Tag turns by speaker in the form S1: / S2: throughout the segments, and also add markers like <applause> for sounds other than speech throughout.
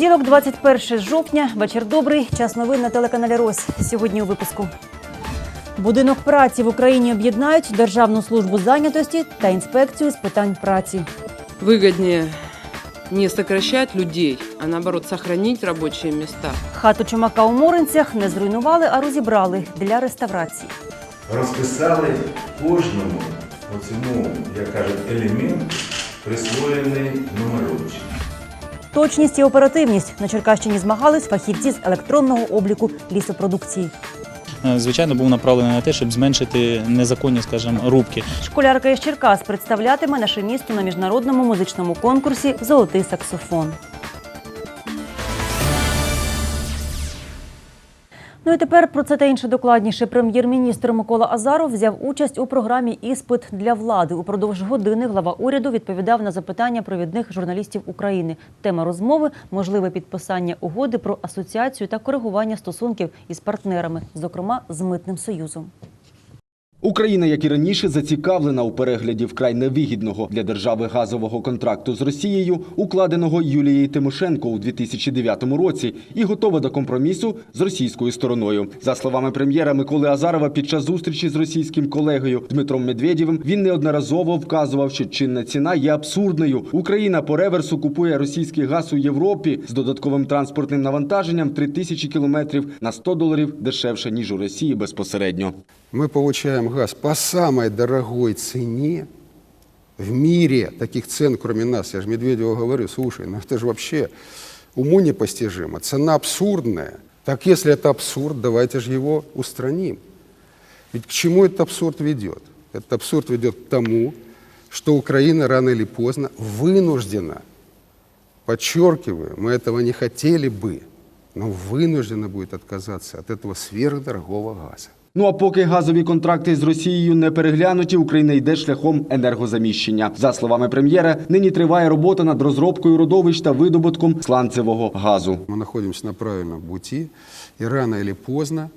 S1: Понеділок, 21 жовтня, вечір добрий. Час новин на телеканалі Рось. Сьогодні у випуску. Будинок праці в Україні об'єднають Державну службу зайнятості та інспекцію з питань праці.
S2: выгоднее не сокращать людей, а наоборот сохранить рабочие места.
S1: Хату чумака у Моринцях не зруйнували, а розібрали для реставрації.
S3: розписали кожному оцьому, як кажуть, елемент присвоєний номерочок.
S1: Точність і оперативність на Черкащині змагались фахівці з електронного обліку лісопродукції.
S4: Е, звичайно, був направлений на те, щоб зменшити незаконні, скажімо, рубки.
S1: Школярка із Черкас представлятиме наше місто на міжнародному музичному конкурсі Золотий саксофон. Ну і тепер про це та інше докладніше. Прем'єр-міністр Микола Азаров взяв участь у програмі Іспит для влади. Упродовж години глава уряду відповідав на запитання провідних журналістів України. Тема розмови можливе підписання угоди про асоціацію та коригування стосунків із партнерами, зокрема з митним союзом.
S5: Україна, як і раніше, зацікавлена у перегляді вкрай невигідного для держави газового контракту з Росією, укладеного Юлією Тимошенко у 2009 році, і готова до компромісу з російською стороною. За словами прем'єра Миколи Азарова, під час зустрічі з російським колегою Дмитром Медведєвим він неодноразово вказував, що чинна ціна є абсурдною. Україна по реверсу купує російський газ у Європі з додатковим транспортним навантаженням 3000 кілометрів на 100 доларів дешевше ніж у Росії безпосередньо.
S6: Мы получаем газ по самой дорогой цене в мире. Таких цен, кроме нас, я же Медведеву говорю, слушай, ну это же вообще уму непостижимо. Цена абсурдная. Так если это абсурд, давайте же его устраним. Ведь к чему этот абсурд ведет? Этот абсурд ведет к тому, что Украина рано или поздно вынуждена, подчеркиваю, мы этого не хотели бы, но вынуждена будет отказаться от этого сверхдорогого газа.
S5: Ну а поки газові контракти з Росією не переглянуті, Україна йде шляхом енергозаміщення. За словами прем'єра, нині триває робота над розробкою родовищ та видобутком сланцевого газу.
S6: Мы находимся на правильном пути, и рано или поздно,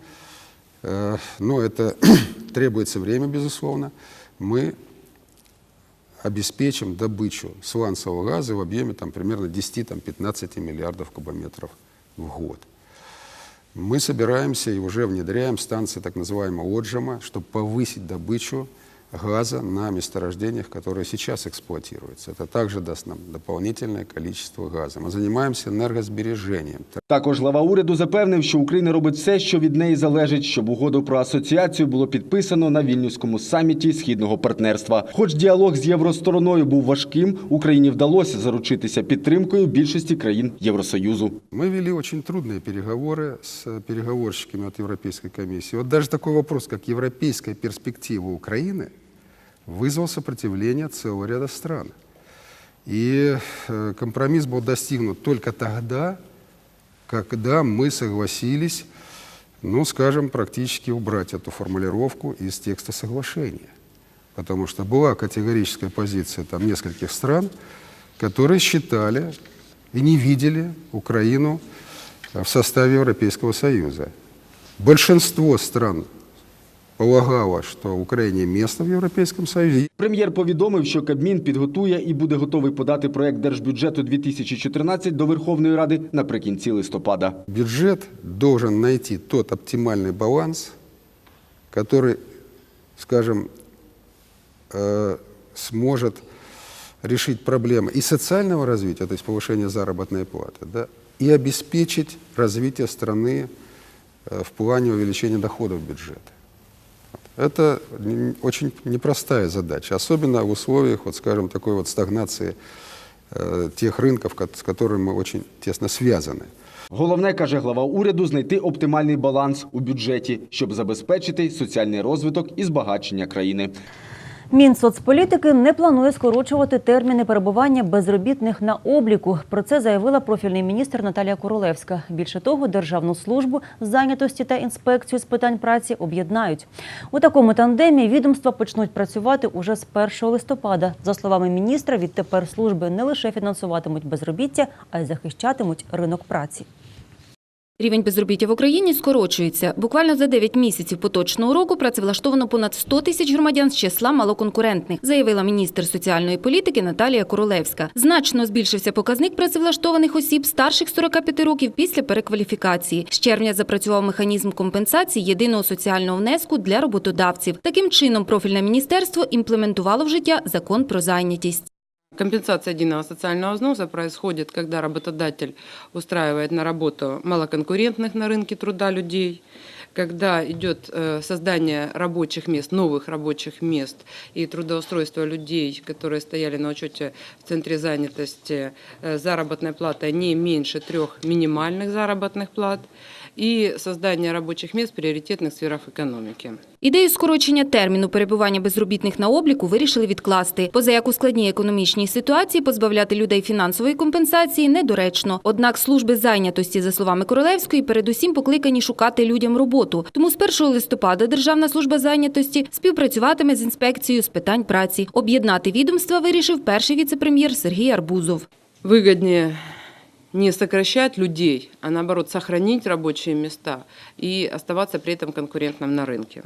S6: э, но это <clears throat> требуется время, безусловно, мы обеспечим добычу сланцевого газа в объеме там, примерно 10-15 миллиардов кубометров в год. Мы собираемся и уже внедряем станции так называемого отжима, чтобы повысить добычу газа на месторождениях, которые сейчас эксплуатируются. Это также даст нам дополнительное количество газа. Мы занимаемся энергосбережением.
S5: Також глава уряду запевнив, що Україна робить все, що від неї залежить, щоб угоду про асоціацію було підписано на вільнюському саміті східного партнерства. Хоч діалог з євростороною був важким, Україні вдалося заручитися підтримкою більшості країн Євросоюзу.
S6: Мы вели очень трудные переговоры с переговорщиками от Европейской комиссии. Вот даже такой вопрос, как европейская перспектива Украины, Вызвал сопротивление целого ряда стран. И э, компромисс был достигнут только тогда, когда мы согласились, ну, скажем, практически убрать эту формулировку из текста соглашения. Потому что была категорическая позиция там нескольких стран, которые считали и не видели Украину в составе Европейского Союза. Большинство стран полагало, что Украине место в Европейском Союзе.
S5: Прем'єр повідомив, що Кабмін підготує і буде готовий подати проект держбюджету 2014 до Верховної Ради наприкінці листопада.
S6: Бюджет должен найти тот оптимальный баланс, который, скажем, э, сможет решить проблемы и социального развития, то есть повышения заработной платы, да, и обеспечить развитие страны э, в плане увеличения доходов бюджета. Это н- очень непростая задача, особенно в условиях, вот, скажем, такой вот стагнации э, тех рынков, ко- с которыми мы очень тесно связаны.
S5: Головне, каже глава уряду, знайти оптимальний баланс у бюджеті, щоб забезпечити соціальний розвиток і збагачення країни.
S1: Мінсоцполітики не планує скорочувати терміни перебування безробітних на обліку. Про це заявила профільний міністр Наталія Королевська. Більше того, Державну службу зайнятості та інспекцію з питань праці об'єднають. У такому тандемі відомства почнуть працювати уже з 1 листопада. За словами міністра, відтепер служби не лише фінансуватимуть безробіття, а й захищатимуть ринок праці.
S7: Рівень безробіття в Україні скорочується. Буквально за 9 місяців поточного року працевлаштовано понад 100 тисяч громадян з числа малоконкурентних, заявила міністр соціальної політики Наталія Королевська. Значно збільшився показник працевлаштованих осіб старших 45 років після перекваліфікації. З червня запрацював механізм компенсації єдиного соціального внеску для роботодавців. Таким чином, профільне міністерство імплементувало в життя закон про зайнятість.
S2: Компенсация единого социального взноса происходит, когда работодатель устраивает на работу малоконкурентных на рынке труда людей, когда идет э, создание рабочих мест, новых рабочих мест и трудоустройство людей, которые стояли на учете в центре занятости, э, заработная плата не меньше трех минимальных заработных плат и создание рабочих мест в приоритетных сферах экономики.
S7: Ідею скорочення терміну перебування безробітних на обліку вирішили відкласти. Поза як у складній економічній ситуації позбавляти людей фінансової компенсації недоречно. Однак служби зайнятості, за словами Королевської, передусім покликані шукати людям роботу. Тому з 1 листопада Державна служба зайнятості співпрацюватиме з інспекцією з питань праці. Об'єднати відомства вирішив перший віцепрем'єр Сергій Арбузов.
S2: выгоднее не сокращать людей, а наоборот сохранить рабочие места и оставаться при этом конкурентным на рынке.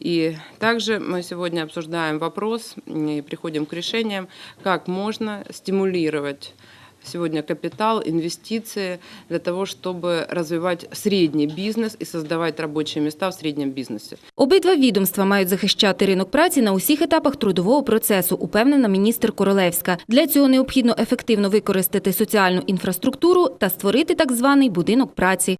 S2: И также мы сегодня обсуждаем вопрос и приходим к решениям, как можно стимулировать сегодня капитал, инвестиции для того, чтобы развивать средний бизнес и создавать рабочие места в среднем бизнесе.
S7: Обидва відомства мають захищати ринок праці на усіх етапах трудового процесу, упевнена міністр Королевська. Для цього необхідно ефективно використати соціальну інфраструктуру та створити так званий будинок праці.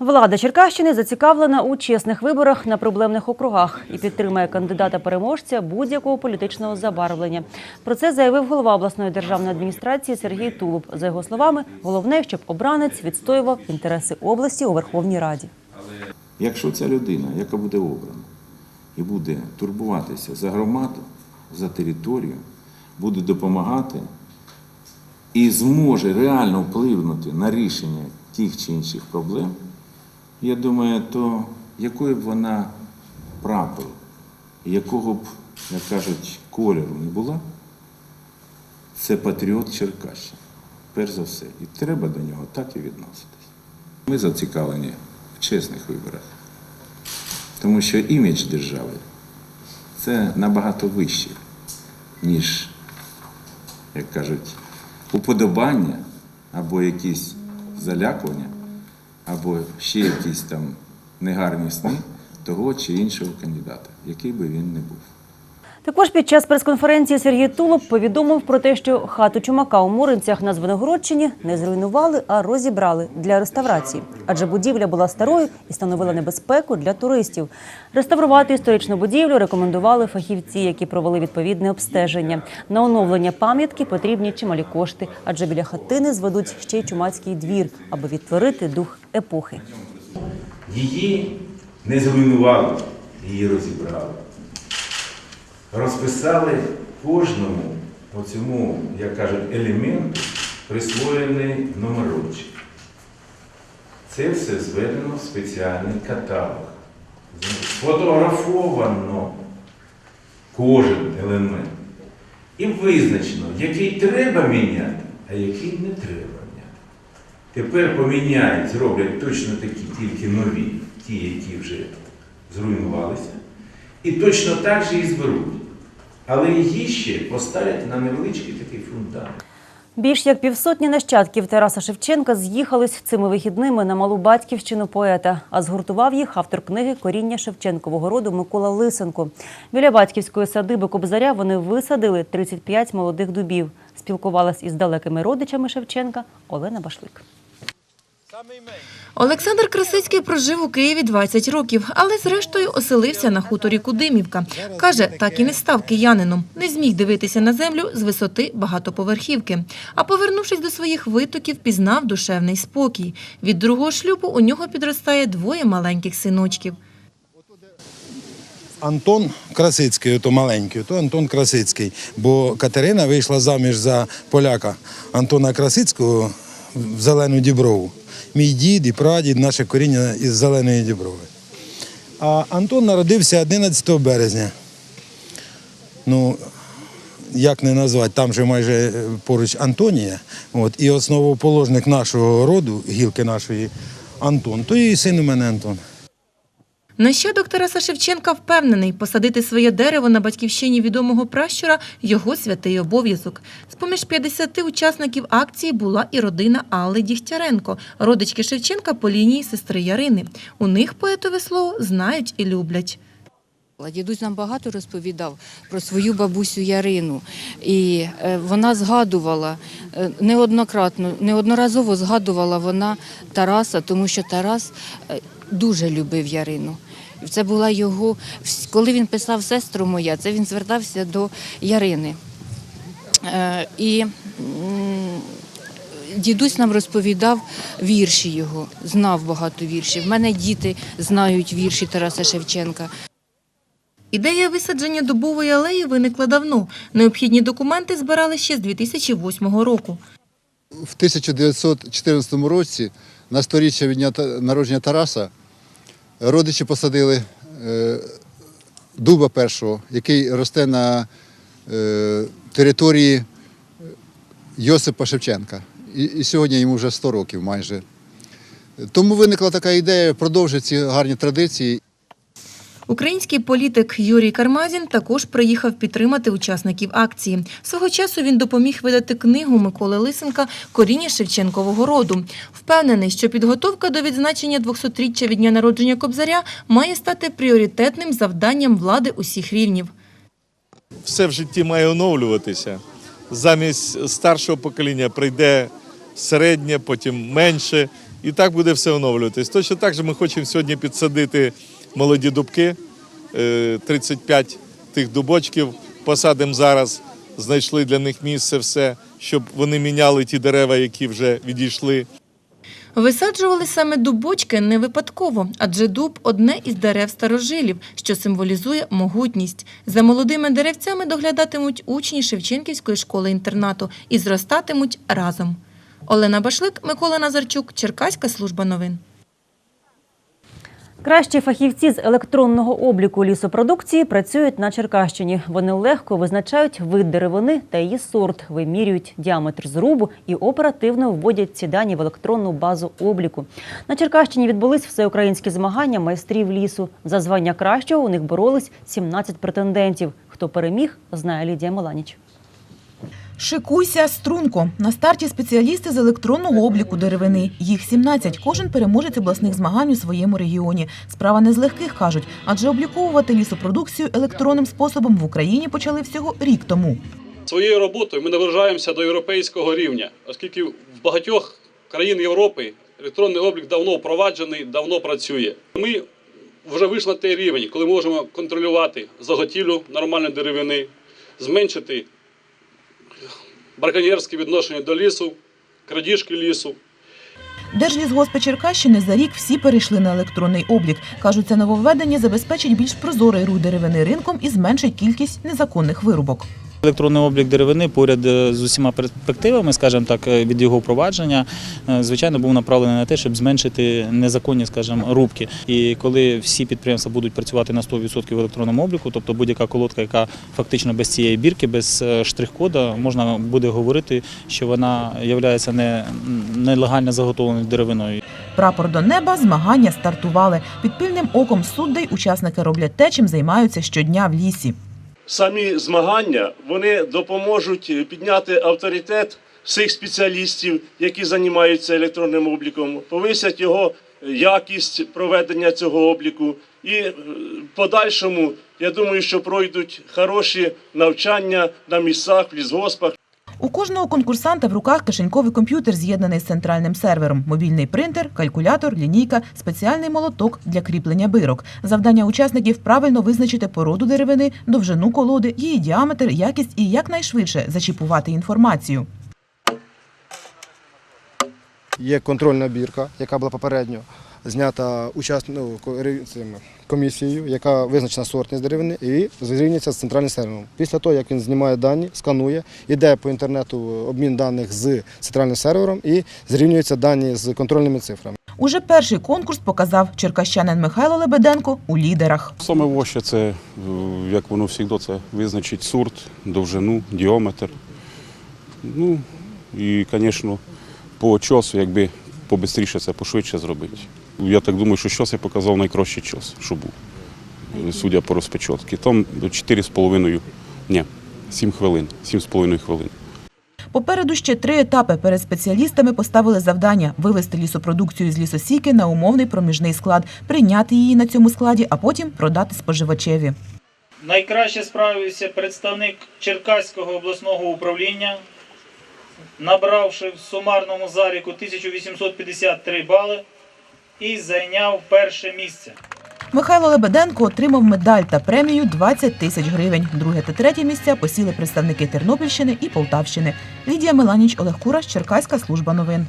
S1: Влада Черкащини зацікавлена у чесних виборах на проблемних округах і підтримує кандидата-переможця будь-якого політичного забарвлення. Про це заявив голова обласної державної адміністрації Сергій Тулуб. За його словами, головне, щоб обранець відстоював інтереси області у Верховній Раді.
S8: Якщо ця людина, яка буде обрана, і буде турбуватися за громаду, за територію, буде допомагати і зможе реально впливнути на рішення тих чи інших проблем, я думаю, то якою б вона прапору, якого б, як кажуть, кольору не була, це патріот Черкащини, перш за все. І треба до нього так і відноситись. Ми зацікавлені в чесних виборах, тому що імідж держави це набагато вище, ніж, як кажуть, уподобання або якісь залякування, або ще якісь там негарні сни того чи іншого кандидата, який би він не був.
S1: Також під час прес-конференції Сергій Тулуб повідомив про те, що хату чумака у Муринцях на Звенигородчині не зруйнували, а розібрали для реставрації. Адже будівля була старою і становила небезпеку для туристів. Реставрувати історичну будівлю рекомендували фахівці, які провели відповідне обстеження. На оновлення пам'ятки потрібні чималі кошти, адже біля хатини зведуть ще й чумацький двір, аби відтворити дух епохи.
S3: Її не зруйнували, її розібрали. Розписали кожному оцьому, як кажуть, елементу присвоєний номерочок. Це все зведено в спеціальний каталог. Сфотографовано кожен елемент. І визначено, який треба міняти, а який не треба міняти. Тепер поміняють, зроблять точно такі, тільки нові, ті, які вже зруйнувалися, і точно так же і зберуть. Але її ще поставлять на невеличкий такий фундамент.
S1: Більш як півсотні нащадків Тараса Шевченка з'їхались цими вихідними на малу батьківщину поета, а згуртував їх автор книги Коріння Шевченкового роду Микола Лисенко. Біля батьківської садиби Кобзаря вони висадили 35 молодих дубів. Спілкувалась із далекими родичами Шевченка Олена Башлик.
S9: Олександр Красицький прожив у Києві 20 років, але зрештою оселився на хуторі Кудимівка. Каже, так і не став киянином, не зміг дивитися на землю з висоти багатоповерхівки. А повернувшись до своїх витоків, пізнав душевний спокій. Від другого шлюбу у нього підростає двоє маленьких синочків.
S10: Антон Красицький, ото маленький, то Антон Красицький. Бо Катерина вийшла заміж за поляка Антона Красицького в Зелену Діброву. Мій дід і прадід, наше коріння із Зеленої Діброви. А Антон народився 11 березня. Ну, як не назвати, там же майже поруч Антонія, от, і основоположник нашого роду, гілки нашої Антон, то і син у мене Антон.
S9: Нащадок Тараса Шевченка впевнений, посадити своє дерево на батьківщині відомого пращура – його святий обов'язок. З-поміж 50 учасників акції була і родина Алли Дігтяренко, родички Шевченка по лінії сестри Ярини. У них поетове слово знають і люблять.
S11: Дідусь нам багато розповідав про свою бабусю Ярину, і е, вона згадувала е, неоднократно, неодноразово згадувала вона Тараса, тому що Тарас е, дуже любив Ярину. Це була його, коли він писав сестру моя, це він звертався до Ярини. Е, І дідусь нам розповідав вірші його, знав багато віршів. В мене діти знають вірші Тараса Шевченка.
S9: Ідея висадження дубової алеї виникла давно. Необхідні документи збирали ще з 2008 року.
S12: В 1914 році, на сторіччя від народження Тараса, родичі посадили е, дуба першого, який росте на е, території Йосипа Шевченка. І, сьогодні йому вже 100 років майже. Тому виникла така ідея продовжити ці гарні традиції.
S9: Український політик Юрій Кармазін також приїхав підтримати учасників акції. Свого часу він допоміг видати книгу Миколи Лисенка Коріння Шевченкового роду. Впевнений, що підготовка до відзначення 200-річчя від дня народження Кобзаря має стати пріоритетним завданням влади усіх рівнів.
S13: все в житті має оновлюватися. Замість старшого покоління прийде середнє, потім менше, і так буде все оновлюватись. Точно так же ми хочемо сьогодні підсадити молоді дубки, е, 35 тих дубочків. Посадимо зараз, знайшли для них місце все, щоб вони міняли ті дерева, які вже відійшли.
S9: Висаджували саме дубочки не випадково, адже дуб одне із дерев старожилів, що символізує могутність. За молодими деревцями доглядатимуть учні Шевченківської школи-інтернату і зростатимуть разом. Олена Башлик, Микола Назарчук, Черкаська служба новин.
S1: Кращі фахівці з електронного обліку лісопродукції працюють на Черкащині. Вони легко визначають вид деревини та її сорт, вимірюють діаметр зрубу і оперативно вводять ці дані в електронну базу обліку. На Черкащині відбулись всеукраїнські змагання майстрів лісу. За звання кращого у них боролись 17 претендентів. Хто переміг, знає Лідія Маланіч.
S14: Шикуйся, струнко. На старті спеціалісти з електронного обліку деревини. Їх 17. Кожен переможець обласних змагань у своєму регіоні. Справа не з легких, кажуть, адже обліковувати лісопродукцію електронним способом в Україні почали всього рік тому.
S15: Своєю роботою ми наближаємося до європейського рівня, оскільки в багатьох країн Європи електронний облік давно впроваджений, давно працює. Ми вже вийшли на той рівень, коли можемо контролювати заготівлю нормальної деревини, зменшити браконьєрське відношення до лісу, крадіжки лісу.
S14: Держлісгоспи Черкащини за рік всі перейшли на електронний облік. Кажуть, це нововведення забезпечить більш прозорий рух деревини ринком і зменшить кількість незаконних вирубок.
S4: Електронний облік деревини поряд е, з усіма перспективами, скажімо так, е, від його впровадження, е, звичайно, був направлений на те, щоб зменшити незаконні, скажімо, рубки. І коли всі підприємства будуть працювати на 100% в електронному обліку, тобто будь-яка колодка, яка фактично без цієї бірки, без штрих-кода, можна буде говорити, що вона є не, нелегально заготовленою деревиною.
S14: Прапор до неба змагання стартували. Під пильним оком суддей учасники роблять те, чим займаються щодня в лісі.
S16: Самі змагання вони допоможуть підняти авторитет всіх спеціалістів, які займаються електронним обліком, повисять його якість проведення цього обліку. І е, в подальшому, я думаю, що пройдуть хороші навчання на місцях, в лісгоспах.
S14: У кожного конкурсанта в руках кишеньковий комп'ютер, з'єднаний з центральним сервером, мобільний принтер, калькулятор, лінійка, спеціальний молоток для кріплення бирок. Завдання учасників правильно визначити породу деревини, довжину колоди, її діаметр, якість і якнайшвидше зачіпувати інформацію.
S17: Є контрольна бірка, яка була попередньо знята учасник, ну, комісією, яка визначена сортність деревини і зрівнюється з центральним сервером. Після того, як він знімає дані, сканує, йде по інтернету обмін даних з центральним сервером і зрівнюються дані з контрольними цифрами.
S14: Уже перший конкурс показав черкащанин Михайло Лебеденко у лідерах.
S18: Саме важче це, е, як воно завжди, це визначить сурт, довжину, діаметр. Ну і, звісно, по часу, якби побистріше це, пошвидше зробити. Я так думаю, що час я показав найкращий час, що був, судя по розпечатці. Там 4,5, ні, 7 хвилин, 7,5 хвилин.
S14: Попереду ще три етапи. Перед спеціалістами поставили завдання вивести лісопродукцію з лісосіки на умовний проміжний склад, прийняти її на цьому складі, а потім продати споживачеві.
S19: Найкраще справився представник Черкаського обласного управління, набравши в сумарному заліку 1853 бали і зайняв перше місце.
S14: Михайло Лебеденко отримав медаль та премію 20 тисяч гривень. Друге та третє місця посіли представники Тернопільщини і Полтавщини. Лідія Меланіч, Олег Кураш, Черкаська служба новин.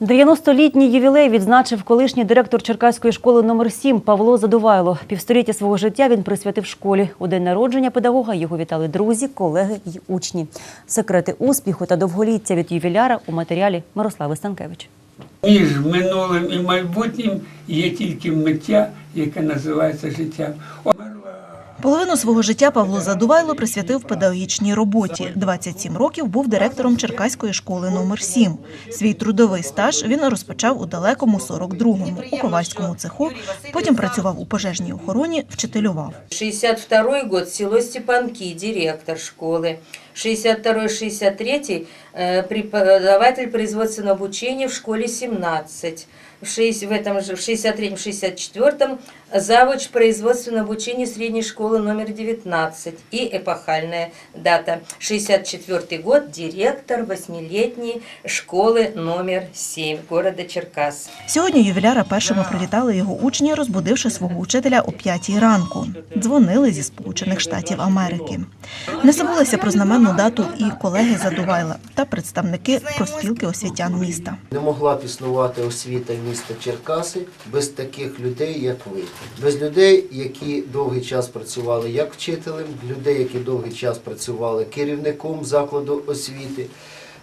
S1: 90-літній ювілей відзначив колишній директор Черкаської школи номер 7 Павло Задувайло. Півстоліття свого життя він присвятив школі. У день народження педагога його вітали друзі, колеги й учні. Секрети успіху та довголіття від ювіляра у матеріалі Мирослави Станкевич.
S20: Між минулим і майбутнім є тільки миття, яке називається життя.
S21: Половину свого життя Павло Задувайло присвятив педагогічній роботі. 27 років був директором Черкаської школи номер 7 Свій трудовий стаж він розпочав у далекому 42-му, у ковальському цеху. Потім працював у пожежній охороні, вчителював.
S22: 62 год, село Степанки, директор школы. 62-63 э, преподаватель производственного обучения в школе 17. В, шесть- в этом же, в 63-64 завуч производственного обучения средней школы номер 19 и эпохальная дата. 64 год, директор восьмилетней школы номер 7 города Черкас.
S21: Сьогодні ювіляра першими привітали його учні, розбудивши свого учителя о 5 ранку. Дзвонили зі Сполучених Штатів Америки. Не забулися про знаменну дату і колеги Задувайла та представники профспілки освітян міста.
S23: Не могла б існувати освіта міста Черкаси без таких людей, як ви. Без людей, які довгий час працювали як вчителем, людей, які довгий час працювали керівником закладу освіти.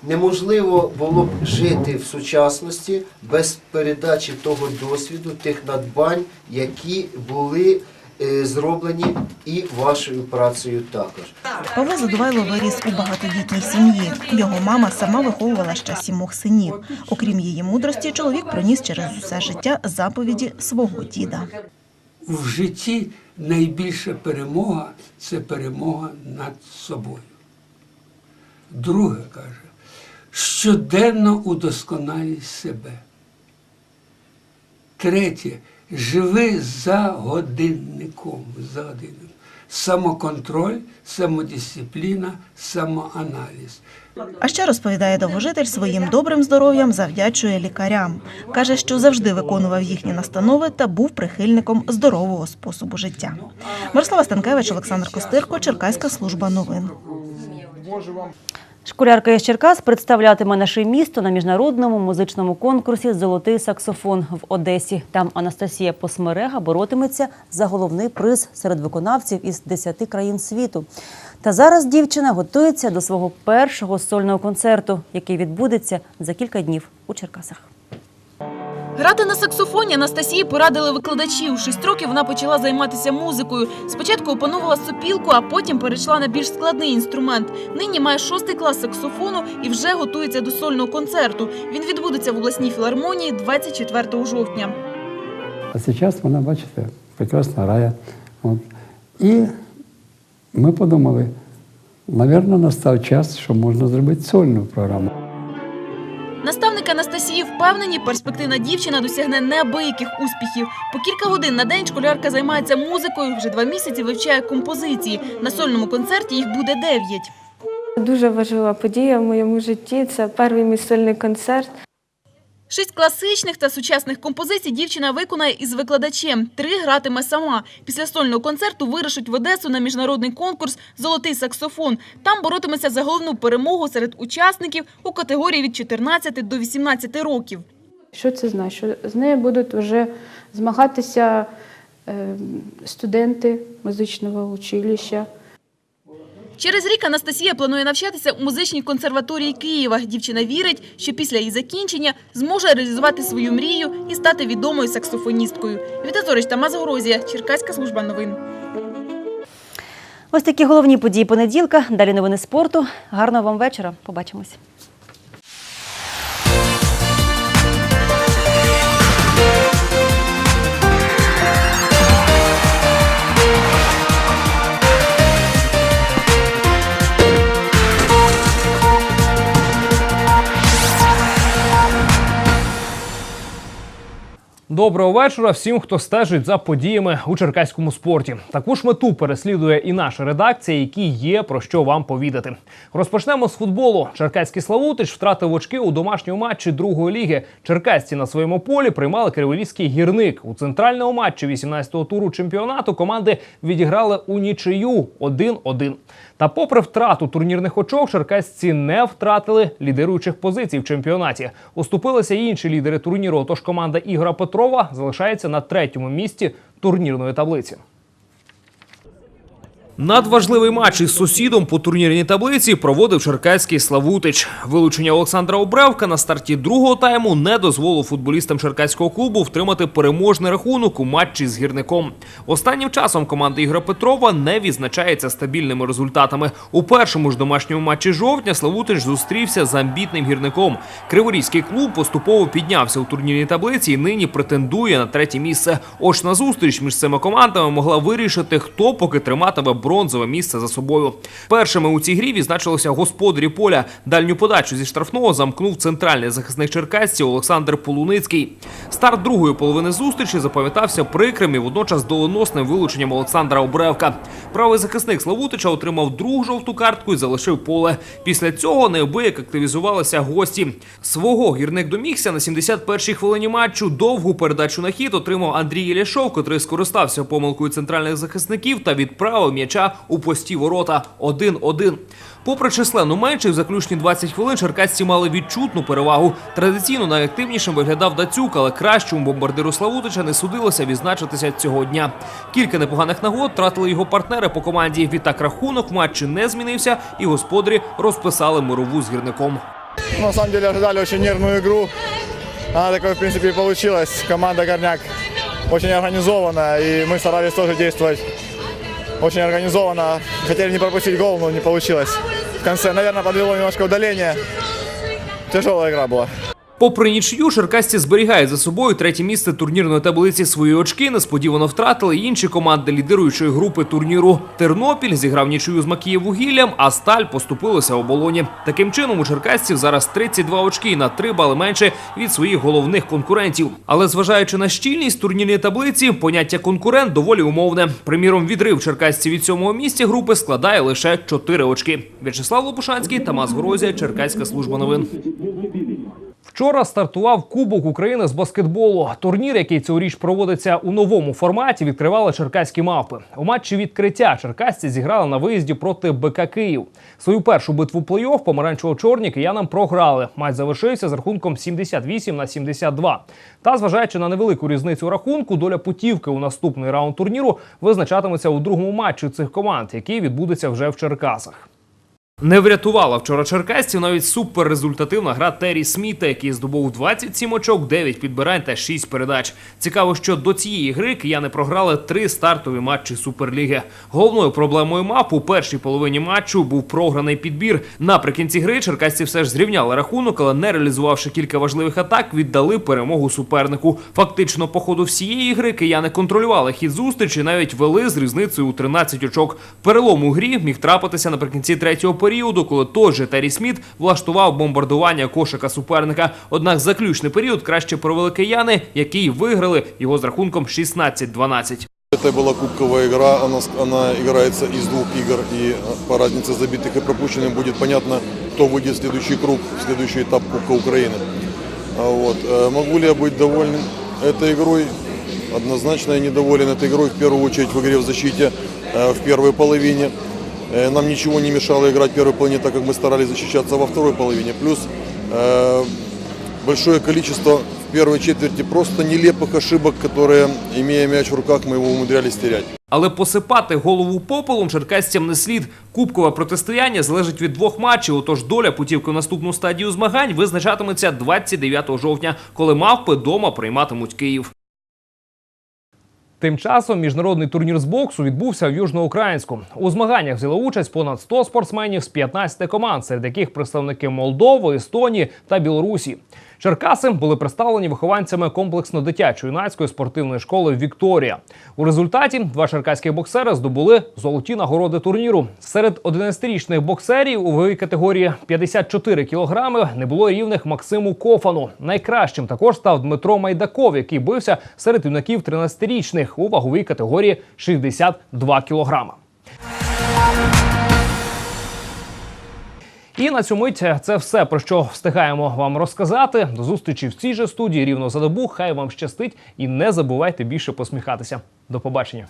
S23: Неможливо було б жити в сучасності без передачі того досвіду, тих надбань, які були е, зроблені і вашою працею також.
S21: Павло Задувайло виріс у багатодітній сім'ї. Його мама сама виховувала ще сімох синів. Окрім її мудрості, чоловік проніс через усе життя заповіді свого діда.
S20: В житті найбільша перемога це перемога над собою. Друге каже, щоденно удосконалюй себе. Третє, живи за годинником. За годинником. Самоконтроль, самодисципліна, самоаналіз.
S21: А ще розповідає довгожитель своїм добрим здоров'ям завдячує лікарям. Каже, що завжди виконував їхні настанови та був прихильником здорового способу життя. Мирослава Станкевич, Олександр Костирко, Черкаська служба новин.
S1: Школярка із Черкас представлятиме наше місто на міжнародному музичному конкурсі Золотий саксофон в Одесі. Там Анастасія Посмерега боротиметься за головний приз серед виконавців із 10 країн світу. Та зараз дівчина готується до свого першого сольного концерту, який відбудеться за кілька днів у Черкасах.
S24: Грати на саксофоні Анастасії порадили викладачі. У шість років вона почала займатися музикою. Спочатку опанувала сопілку, а потім перейшла на більш складний інструмент. Нині має шостий клас саксофону і вже готується до сольного концерту. Він відбудеться в обласній філармонії 24 жовтня.
S25: А зараз вона, бачите, прекрасно грає. От. І ми подумали, мабуть, настав час, що можна зробити сольну програму.
S24: Наставники Анастасії впевнені, перспективна дівчина досягне неабияких успіхів. По кілька годин на день школярка займається музикою. Вже два місяці вивчає композиції. На сольному концерті їх буде дев'ять.
S26: Дуже важлива подія в моєму житті. Це перший мій сольний концерт.
S24: Шість класичних та сучасних композицій дівчина виконає із викладачем. Три гратиме сама. Після сольного концерту вирушить в Одесу на міжнародний конкурс Золотий саксофон. Там боротиметься за головну перемогу серед учасників у категорії від 14 до 18 років.
S26: Що це значить? Що з нею будуть вже змагатися е, студенти музичного училища.
S24: Через рік Анастасія планує навчатися у музичній консерваторії Києва. Дівчина вірить, що після її закінчення зможе реалізувати свою мрію і стати відомою саксофоністкою. Віта Зорич, Тамас Горозія, Черкаська служба новин.
S1: Ось такі головні події понеділка. Далі новини спорту. Гарного вам вечора. Побачимось.
S27: Доброго вечора всім, хто стежить за подіями у черкаському спорті. Таку ж мету переслідує і наша редакція, які є про що вам повідати. Розпочнемо з футболу. Черкаський Славутич втратив очки у домашньому матчі другої ліги. Черкасці на своєму полі приймали криволіський гірник. У центральному матчі 18-го туру чемпіонату команди відіграли у нічию 1-1. Та попри втрату турнірних очок, черкасці не втратили лідируючих позицій в чемпіонаті. Уступилися інші лідери турніру. Тож команда Ігора Петрова залишається на третьому місці турнірної таблиці. Надважливий матч із сусідом по турнірній таблиці проводив черкаський Славутич. Вилучення Олександра Обревка на старті другого тайму не дозволило футболістам черкаського клубу втримати переможний рахунок у матчі з гірником. Останнім часом команда Ігора Петрова не відзначається стабільними результатами. У першому ж домашньому матчі жовтня Славутич зустрівся з амбітним гірником. Криворізький клуб поступово піднявся у турнірній таблиці і нині претендує на третє місце. Очна зустріч між цими командами могла вирішити, хто поки триматиме бронзове місце за собою. Першими у цій грі відзначилися господарі поля. Дальню подачу зі штрафного замкнув центральний захисник черкасців Олександр Полуницький. Старт другої половини зустрічі запам'ятався прикрим і водночас доленосним вилученням Олександра Обревка. Правий захисник Славутича отримав другу жовту картку і залишив поле. Після цього неабияк активізувалися гості. Свого гірник домігся на 71-й хвилині матчу. Довгу передачу на хід отримав Андрій Єляшов, котрий скористався помилкою центральних захисників та відправив м'яча у пості ворота 1-1. Попри численну менше, в заключні 20 хвилин черкасці мали відчутну перевагу. Традиційно найактивнішим виглядав Дацюк, але кращому бомбардиру Славутича не судилося відзначитися цього дня. Кілька непоганих нагод втратили його партнери по команді. Відтак рахунок матчі не змінився, і господарі розписали мирову з гірником.
S28: На самом деле ожидали очень нервную игру. Она такой, в принципе, и получилась. Команда «Горняк» очень организована, и мы старались тоже действовать очень организованно. Хотели не пропустить гол, но не получилось. В конце, наверное, подвело немножко удаление. Тяжелая игра была.
S27: Попри нічию, черкасці зберігають за собою третє місце турнірної таблиці свої очки. Несподівано втратили інші команди лідируючої групи турніру. Тернопіль зіграв нічию з Макієвугіллям, а Сталь поступилася оболоні. Таким чином у черкасців зараз 32 очки на 3 бали менше від своїх головних конкурентів. Але зважаючи на щільність турнірної таблиці, поняття конкурент доволі умовне. Приміром, відрив черкасців від сьомого місця групи складає лише 4 очки. В'ячеслав Лопушанський, Тамас Горозія, Черкаська служба новин. Вчора стартував Кубок України з баскетболу. Турнір, який цьогоріч проводиться у новому форматі, відкривали черкаські мавпи. У матчі відкриття черкасці зіграли на виїзді проти БК Київ. Свою першу битву плей-офф помаранчево-чорні киянам програли. Матч завершився з рахунком 78 на 72. Та, зважаючи на невелику різницю рахунку, доля путівки у наступний раунд турніру визначатиметься у другому матчі цих команд, який відбудеться вже в Черкасах. Не врятувала вчора черкасців навіть суперрезультативна гра Террі Сміта, який здобув 27 очок, 9 підбирань та 6 передач. Цікаво, що до цієї гри кияни програли три стартові матчі Суперліги. Головною проблемою мап у першій половині матчу був програний підбір. Наприкінці гри черкасці все ж зрівняли рахунок, але не реалізувавши кілька важливих атак, віддали перемогу супернику. Фактично, по ходу всієї гри кияни контролювали хід зустрічі, навіть вели з різницею у 13 очок. Перелом у грі міг трапитися наприкінці третього періоду, коли той же Террі Сміт влаштував бомбардування кошика суперника. Однак заключний період краще провели кияни, які й виграли його з рахунком 16-12.
S29: Это была кубковая игра, она, она играется из двух игр, и по разнице забитых и пропущенных будет понятно, кто выйдет в следующий круг, в следующий этап Кубка Украины. А Вот. Э, Могу ли я быть доволен этой игрой? Однозначно я недоволен этой игрой, в первую очередь в игре в защите э, в первой половине. Э, Нам ничего не мешало играть в первой половине, так как мы старались защищаться во второй половине. Плюс э, большое количество в первой четверти просто нелепых ошибок, которые, имея мяч в руках, мы его умудрялись терять.
S27: Але посипати голову попелом черкасцям не слід. Кубкове протистояння залежить від двох матчів. Отож доля путівки в наступну стадію змагань визначатиметься 29 жовтня, коли мавпи дома прийматимуть Київ. Тим часом міжнародний турнір з боксу відбувся в Южноукраїнську. У змаганнях взяли участь понад 100 спортсменів з 15 команд, серед яких представники Молдови, Естонії та Білорусі. Черкаси були представлені вихованцями комплексно-дитячо-юнацької спортивної школи Вікторія. У результаті два черкаських боксери здобули золоті нагороди турніру. Серед 11-річних боксерів у ваговій категорії 54 кілограми не було рівних Максиму Кофану. Найкращим також став Дмитро Майдаков, який бився серед юнаків 13-річних у ваговій категорії 62 кілограма. І на цю мить це все про що встигаємо вам розказати. До зустрічі в цій же студії рівно за добу. Хай вам щастить і не забувайте більше посміхатися. До побачення.